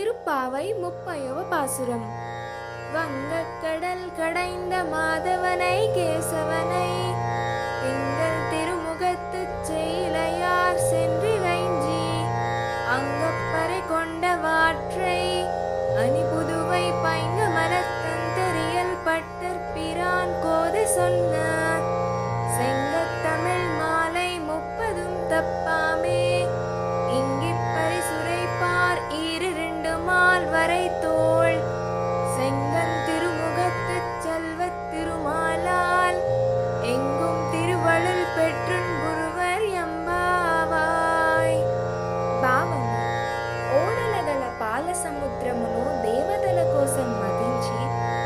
திருப்பாவை முப்பையவ பாசுரம். வங்கக்கடல் கடைந்த மாதவனை கேசவனை எங்கள் திருமுகத்துச் செயலையார் சென்றிரைஞ்சி அங்கப்பறை கொண்ட வாற்றை அணிபுதுவை பைங்க மரத்தந்தரியல் பட்டர் பிரான் கோதை சொன்ன సముద్రమును దేవతల కోసం మతించి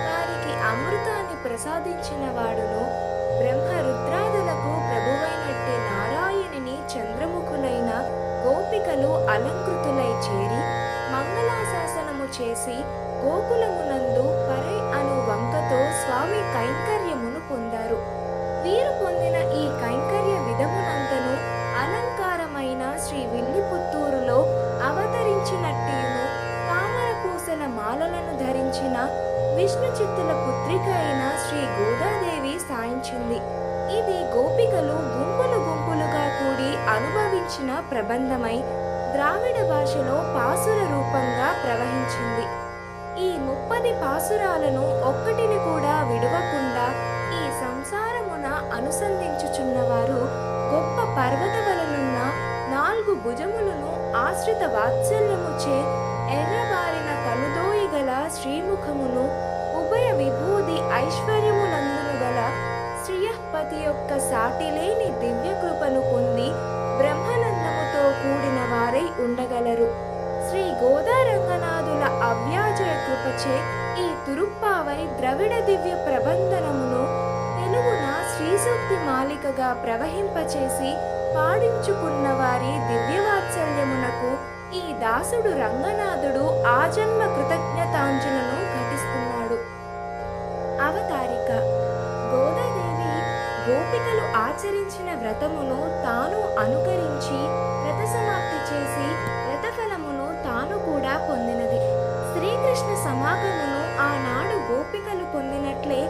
వారికి అమృతాన్ని ప్రసాదించిన వాడును. బ్రహ్మ రుద్రాదులకు ప్రభువైనట్టి నారాయణుని చంద్రముఖులైన గోపికలు అలంకృతులై చేరి మంగళాశాసనము చేసి గోకులమునందు పరై అను వంకతో స్వామి కైంకర్య విష్ణు చిత్తుల పుత్రిక అయిన శ్రీ గోదాదేవి సాయించింది ఇది గోపికలు గుంపులు గుంపులుగా కూడి అనుభవించిన ప్రబంధమై ద్రావిడ భాషలో పాసుర రూపంగా ప్రవహించింది. ఈ ముప్పది పాసురాలను ఒక్కటిని కూడా విడవకుండా ఈ సంసారమున అనుసంధించుచున్నవారు గొప్ప పర్వత వలనున్న నాలుగు భుజములను ఆశ్రిత వాత్సల్యముచే ఎర్రబారిన శ్రీముఖమును ఉభయ విభూది ఐశ్వర్యమునందును గల శ్రీయపతి యొక్క సాటిలేని దివ్య కృపను పొంది బ్రహ్మానందముతో కూడిన వారై ఉండగలరు. శ్రీ గోదారంగనాథుల అవ్యాజయ కృపచే ఈ తురుప్పావై ద్రవిడ దివ్య ప్రబంధనమును తెలుగున శ్రీశక్తి మాలికగా ప్రవహింపచేసి పాడించుకున్న వారి దివ్యవాత్సల్యమునకు ఈ దాసుడు రంగనాథుడు ఆజన్మ కృతజ్ఞతాంజలను ఘటిస్తున్నాడు. అవతారిక. గోదాదేవి గోపికలు ఆచరించిన వ్రతమును తాను అనుకరించి వ్రత సమాప్తి చేసి వ్రతఫలమును తాను కూడా పొందినది. శ్రీకృష్ణ సమాగమును ఆనాడు గోపికలు పొందినట్లే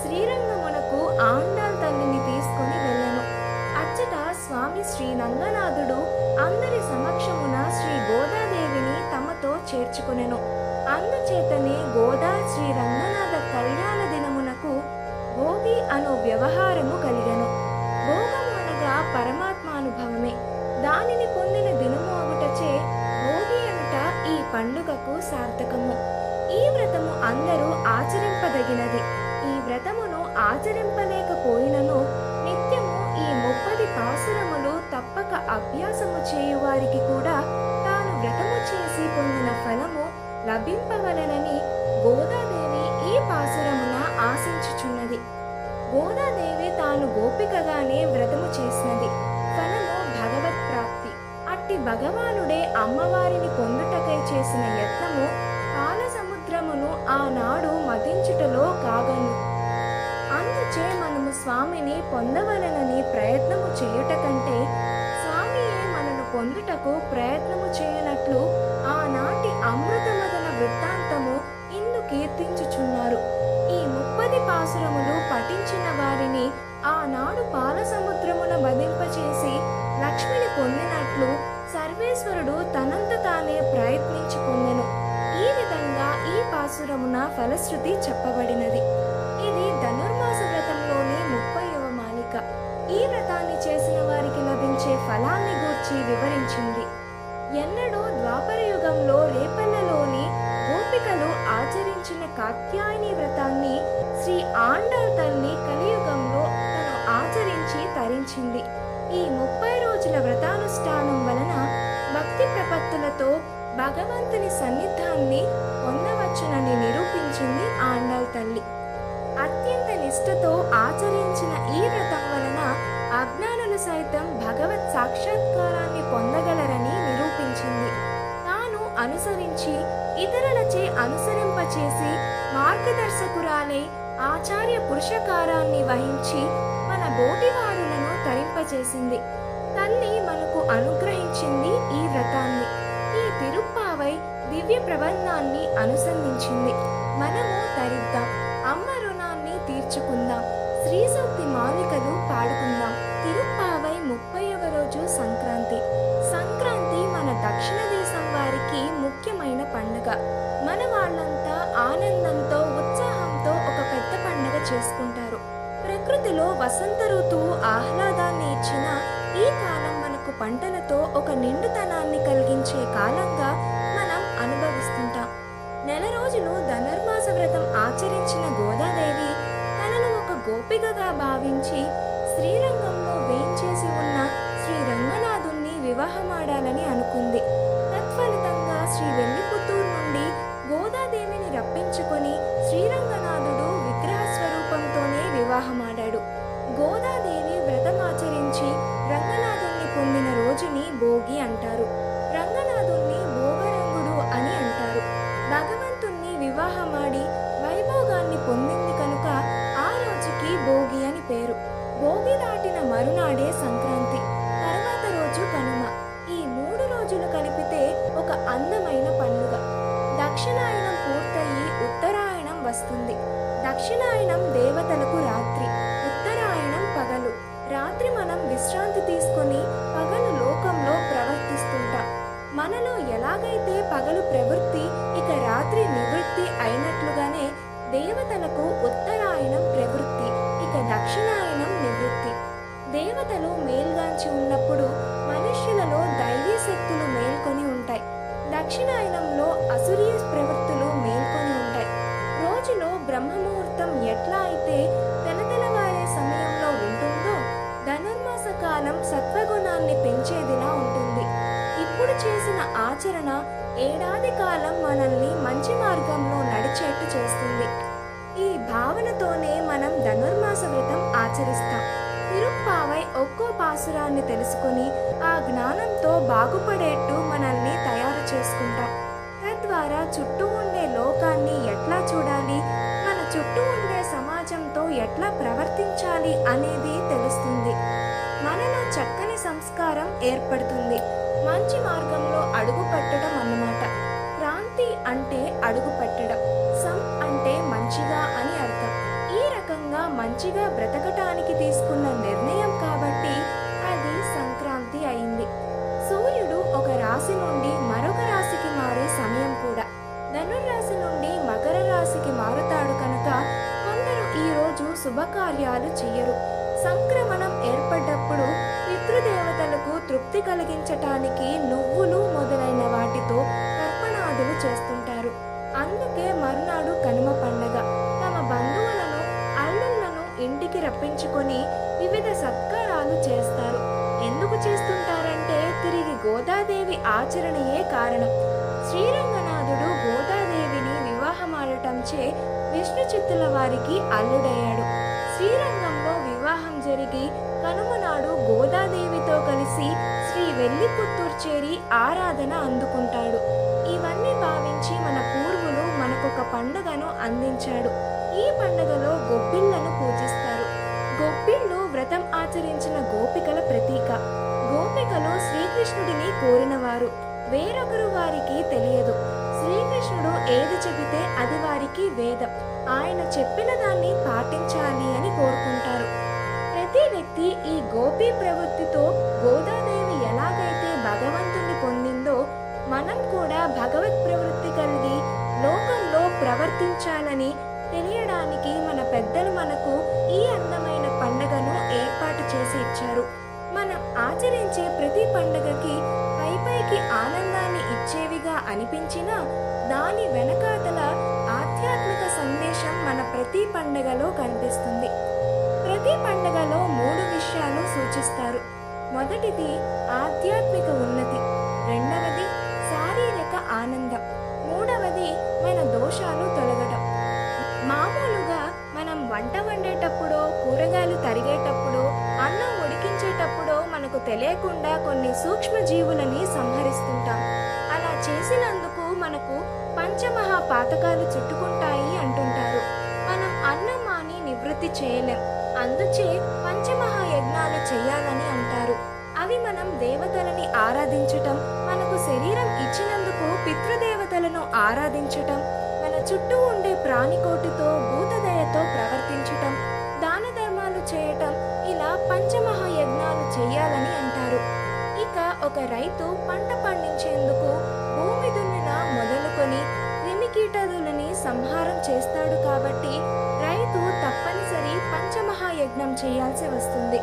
శ్రీరంగమునకు ఆండాల్ తల్లిని తీసుకొని వెళ్ళను. అచ్చట స్వామి శ్రీ రంగనాథుడు అందరి సమక్షమున శ్రీ గోదాదేవిని తమతో చేర్చుకునెను. అందుచేతనే గోదా శ్రీ రంగనాథ కళ్యాణ దినమునకు భోగి అను వ్యవహారము ఆచరింపలేకపోయినను. నిత్యము ఈ ముప్పది పాసురములు తప్పక అభ్యాసము చేయువారికి కూడా తాను వ్రతము చేసి పొందిన ఫలము లభింపవలనని గోదాదేవి ఈ పాసురమున ఆశించుచున్నది. గోదాదేవి తాను గోపికగానే వ్రతము చేసినది. ఫలము భగవత్ ప్రాప్తి. అట్టి భగవానుడే అమ్మవారిని పొందుటకై చేసిన యత్నము పాల సముద్రమును ఆనాడు మతించుటలో కాగలుగుతుంది వచ్చే మనము స్వామిని పొందవలనని ప్రయత్నము చేయుట కంటే స్వామియే మనను పొందుటకు ప్రయత్నము చేయనట్లు ఆనాటి అమృతమదన వృత్తాంతము ఇందు కీర్తించుచున్నారు. ఈ ముప్పది పాసురములు పఠించిన వారిని ఆనాడు పాలసముద్రమున బధింపచేసి లక్ష్మిని పొందినట్లు సర్వేశ్వరుడు తనంత తానే ప్రయత్నించి పొందెను. ఈ విధంగా ఈ పాసురమున ఫలశ్రుతి చెప్పబడినది. ప్రపత్తులతో భగవంతుని సన్నిధాన్ని పొందవచ్చునని నిరూపించింది ఆండాల్ తల్లి. అత్యంత నిష్ఠతో ఆచరించిన ఈ వ్రతం వలన అజ్ఞానులు సైతం భగవత్ సాక్షాత్కారాన్ని పొందగలరని నిరూపించింది. తాను అనుసరించి ఇతరులచే అనుసరింపచేసి మార్గదర్శకురాలే ఆచార్య పురుషకారాన్ని వహించి మన బోటివారులను తరింపచేసింది. తల్లి మనకు అనుగ్రహించింది ఈ వ్రతాన్ని. ఈ తిరుప్పావై దివ్య ప్రబంధాన్ని అనుసంధించింది. మనము తరిద్దాం అమ్మ రుణాన్ని తీర్చుకుందాం. శ్రీశక్తి మాలికలు పాడుకుందాం. తిరుప్పావై ముప్పైవ రోజు సంక్రాంతి. సంక్రాంతి మన దక్షిణ దేశం వారికి ముఖ్యమైన పండుగ. మన వాళ్ళంతా ఆనందంతో ఉత్సాహంతో ఒక పెద్ద పండుగ చేసుకుంటారు. ప్రకృతిలో వసంత ఋతువు ఆహ్లాదాన్ని ఇచ్చిన ఈ కాలం మనకు పంటలతో ఒక నిండుతనాన్ని కలిగించే కాలంగా మనం అనుభవిస్తుంటాం. నెల రోజులు ధనుర్మాస వ్రతం ఆచరించిన గోదాదేవి తనను ఒక గోపికగా భావించి శ్రీరంగంలో వేయించేసి ఉన్న శ్రీ రంగనాథుణ్ణి వివాహమాడాలని అనుకుంది. తత్ఫలితంగా శ్రీ వెల్లిపుత్తూరు నుండి గోదాదేవిని రప్పించుకొని శ్రీరంగనాథుడు విగ్రహ స్వరూపంతోనే వివాహమాడాడు. గోదా భోగి అంటారు. ఆచరణ ఏడాది కాలం మనల్ని మంచి మార్గంలో నడిచేట్టు చేస్తుంది. ఈ భావనతోనే మనం ధనుర్మాస వ్రతం ఆచరిస్తాం. తిరుప్పావై ఒక్కో పాసురాన్ని తెలుసుకుని ఆ జ్ఞానంతో బాగుపడేట్టు మనల్ని తయారు చేసుకుంటాం. తద్వారా చుట్టూ ఉండే లోకాన్ని ఎట్లా చూడాలి మన చుట్టూ ఉండే సమాజంతో ఎట్లా ప్రవర్తించాలి అనేది తెలుస్తుంది. మనలో చక్కని సంస్కారం ఏర్పడుతుంది. మంచి మార్గంలో అడుగు పెట్టడం. సమ్ అంటే మంచిగా అని అర్థం. ఈ రకంగా మంచిగా బ్రతకటానికి తీసుకున్న నిర్ణయం కాబట్టి అది సంక్రాంతి అయింది. సూర్యుడు ఒక రాశి నుండి మరొక రాశికి మారే సమయం కూడా. ధనుర్రాశి నుండి మకర రాశికి మారుతాడు కనుక కొందరు ఈ రోజు శుభకార్యాలు చెయ్యరు. సంక్రమణం ఏర్పడ్డప్పుడు పితృదేవతలకు తృప్తి కలిగించటానికి నువ్వులు మొదలైన వాటితో తర్పణాదులు చేస్తున్నారు. ఇంటికి రప్పించుకొని వివిధ సత్కారాలు చేస్తారు. ఎందుకు చేస్తుంటారంటే తిరిగి గోదాదేవి ఆచరణయే కారణం. శ్రీరంగనాథుడు గోదాదేవిని వివాహమాడటంచే విష్ణు చిత్తుల వారికి అల్లుడయ్యాడు. శ్రీరంగంలో వివాహం జరిగి కనుమ నాడు గోదాదేవితో కలిసి శ్రీ వెల్లిపుత్తూరు చేరి ఆరాధన అందుకుంటాడు. ఇవన్నీ భావించి మన పూర్వులు మనకొక పండుగను అందించాడు. ఈ పండుగలో గొబ్బిళ్ళను వ్రతం ఆచరించిన గోపికల ప్రతీక. గోపికలు శ్రీకృష్ణుడిని కోరినవారు. వేరొకరు వారికి తెలియదు. శ్రీకృష్ణుడు ఏది చెబితే అది వారికి వేదం. ఆయన చెప్పిన దాన్ని పాటించాలి అని కోరుకుంటారు. ప్రతి వ్యక్తి ఈ గోపీ ప్రవృత్తితో గోదాదేవి ఎలాగైతే భగవంతుని పొందిందో మనం కూడా భగవత్ ప్రవృత్తి కలిగి లోకంలో ప్రవర్తించాలని తెలియడానికి మన పెద్దలు మనకు ఈ అందమైన పండగను ఏర్పాటు చేసి ఇచ్చారు. మనం ఆచరించే ప్రతి పండగకి పై పైకి ఆనందాన్ని ఇచ్చేవిగా అనిపించినా దాని వెనకాతల ఆధ్యాత్మిక సందేశం మన ప్రతి పండగలో కనిపిస్తుంది. ప్రతి పండగలో మూడు విషయాలు సూచిస్తారు. మొదటిది మనకు తెలియకుండా కొన్ని సూక్ష్మ జీవులని సంహరిస్తుంటాం. అలా చేసినందుకు మనకు పంచమహా పాతకాలు చుట్టుకుంటాయి అంటుంటారు. మనం అన్నం మాని నివృత్తి చేయలేం. అందుచే పంచమహా యజ్ఞాలు చేయాలని అంటారు. అవి మనం దేవతలని ఆరాధించటం మనకు శరీరం ఇచ్చినందుకు పితృదేవతలను ఆరాధించటం మన చుట్టూ ఉండే ప్రాణికోటితో భూతదయతో ప్రవర్తించటం ఒక రైతు పంట పండించేందుకు భూమి దున్నిన మొదలుకొని క్రిమికీటదులని సంహారం చేస్తాడు కాబట్టి రైతు తప్పనిసరి పంచమహాయజ్ఞం చేయాల్సి వస్తుంది.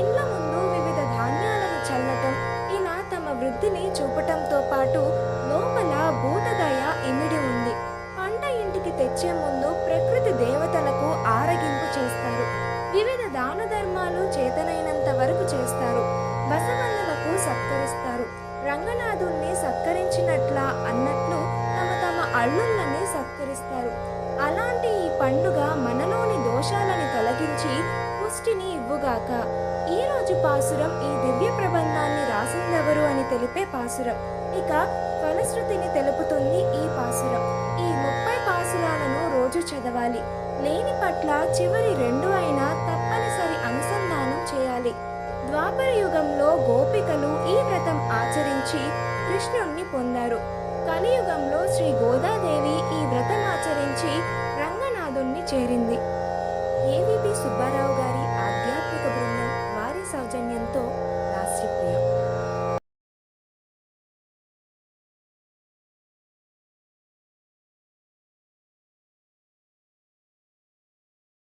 ఇండ్ల ముందు వివిధ ధాన్యాలను చల్లటం ఇలా తమ వృద్ధిని చూపటంతో పాటు పుష్టిని ఇవ్వుగాక. ఈ రోజు పాసురం ఈ దివ్య ప్రబంధాన్ని రాసిందెవరు అని తెలిపే పాసురం. ఇక ఫలశ్రుతిని తెలుపుతుంది ఈ పాసురం. ఈ ముప్పై పాసురాలను రోజు చదవాలి. లేని పట్ల చివరి రెండు అయినా తప్పనిసరి అనుసంధానం చేయాలి. ద్వాపర యుగంలో గోపికలు ఈ వ్రతం ఆచరించి కృష్ణుణ్ణి పొందారు. కలియుగంలో శ్రీ గోదాదేవి ఈ వ్రతం ఆచరించి రంగనాథుణ్ణి చేరింది. ఏవిపి సుబ్బారావు గారి ఆధ్యాత్మిక బృందం వారి సౌజన్యంతో